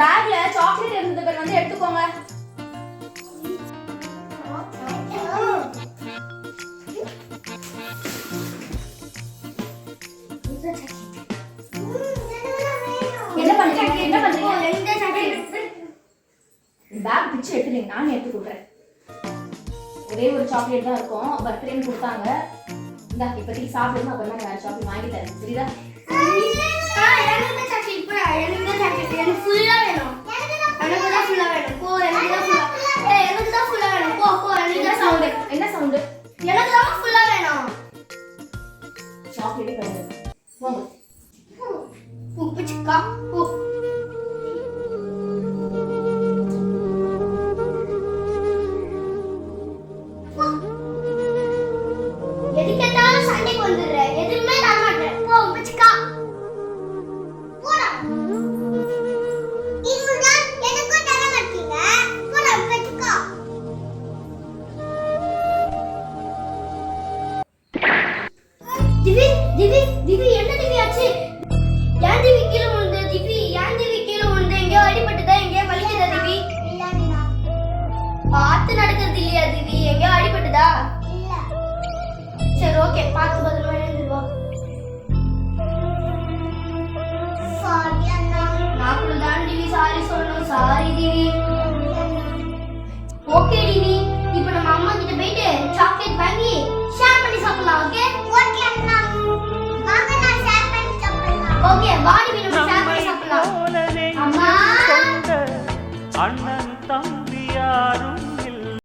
பேக்ல சாக்லேட் இருந்தது பேர் வந்து எடுத்துக்கோங்க. என்ன பண்றீங்க? என்ன பண்றீங்க? பேக் பிச்சு எடுத்துலீங்க நான் எடுத்து கொடுக்குறேன். ஒரே ஒரு சாக்லேட் தான் இருக்கும். பர்த்டேன்னு கொடுத்தாங்க. இந்தா இப்போதைக்கு சாப்பிடுங்க. அப்புறமா நான் சாக்லேட் வாங்கி தரேன். சரிதா? Thì. சாப்பிடுதா சரி ஓகே பார்த்து பத்திரமா எழுந்துருவா நான் கூட தான் டிவி சாரி சொல்லணும் சாரி டிவி ஓகே டிவி இப்போ நம்ம அம்மா கிட்ட போயிட்டு சாக்லேட் வாங்கி ஷேர் அண்ணா.